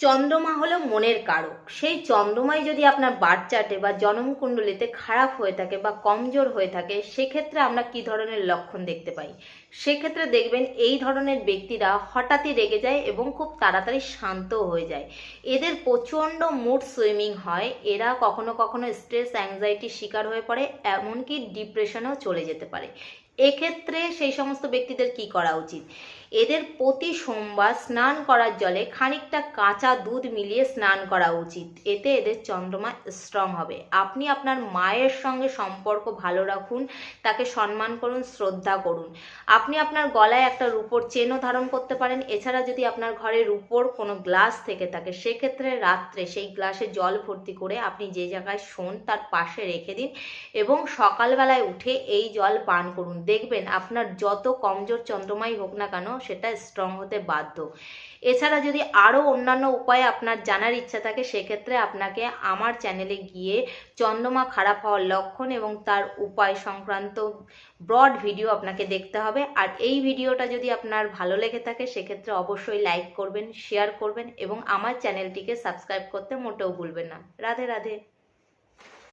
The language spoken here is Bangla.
চন্দ্রমা হলো মনের কারক। সেই চন্দ্রমাই যদি আপনার বাচ্চাটে বা জন্মকুণ্ডলিতে খারাপ হয়ে থাকে বা কমজোর হয়ে থাকে, সেক্ষেত্রে আমরা কি ধরনের লক্ষণ দেখতে পাই? সেক্ষেত্রে দেখবেন এই ধরনের ব্যক্তিরা হঠাৎই রেগে যায় এবং খুব তাড়াতাড়ি শান্ত হয়ে যায়। এদের প্রচণ্ড মুড সুইমিং হয়। এরা কখনো কখনো স্ট্রেস অ্যাংজাইটির শিকার হয়ে পড়ে, এমনকি ডিপ্রেশনেও চলে যেতে পারে। এক্ষেত্রে সেই সমস্ত ব্যক্তিদের কি করা উচিত? এদের প্রতি সোমবার স্নান করার জলে খানিকটা কাঁচা দুধ মিলিয়ে স্নান করা উচিত। এতে এদের চন্দ্রমা স্ট্রং হবে। আপনি আপনার মায়ের সঙ্গে সম্পর্ক ভালো রাখুন, তাকে সম্মান করুন, শ্রদ্ধা করুন। আপনি আপনার গলায় একটা রূপোর চেনও ধারণ করতে পারেন। এছাড়া যদি আপনার ঘরে রূপোর কোনো গ্লাস থেকে থাকে, সেক্ষেত্রে রাত্রে সেই গ্লাসে জল ভর্তি করে আপনি যে জায়গায় শোন, তার পাশে রেখে দিন এবং সকালবেলায় উঠে এই জল পান করুন। দেখবেন আপনার যত কমজোর চন্দ্রমাই হোক না কেন সেটা স্ট্রং হতে বাধ্য। এছাড়া যদি আরও অন্যান্য উপায় আপনার জানার ইচ্ছা থাকে, সেক্ষেত্রে আপনাকে আমার চ্যানেলে গিয়ে চন্দ্রমা খারাপ হওয়ার লক্ষণ এবং তার উপায় সংক্রান্ত ব্রড ভিডিও আপনাকে দেখতে হবে। আর এই ভিডিওটা যদি আপনার ভালো লেগে থাকে, সেক্ষেত্রে অবশ্যই লাইক করবেন শেয়ার করবেন এবং আমার চ্যানেলটিকে সাবস্ক্রাইব করতে মোটেও ভুলবেন না। রাধে রাধে।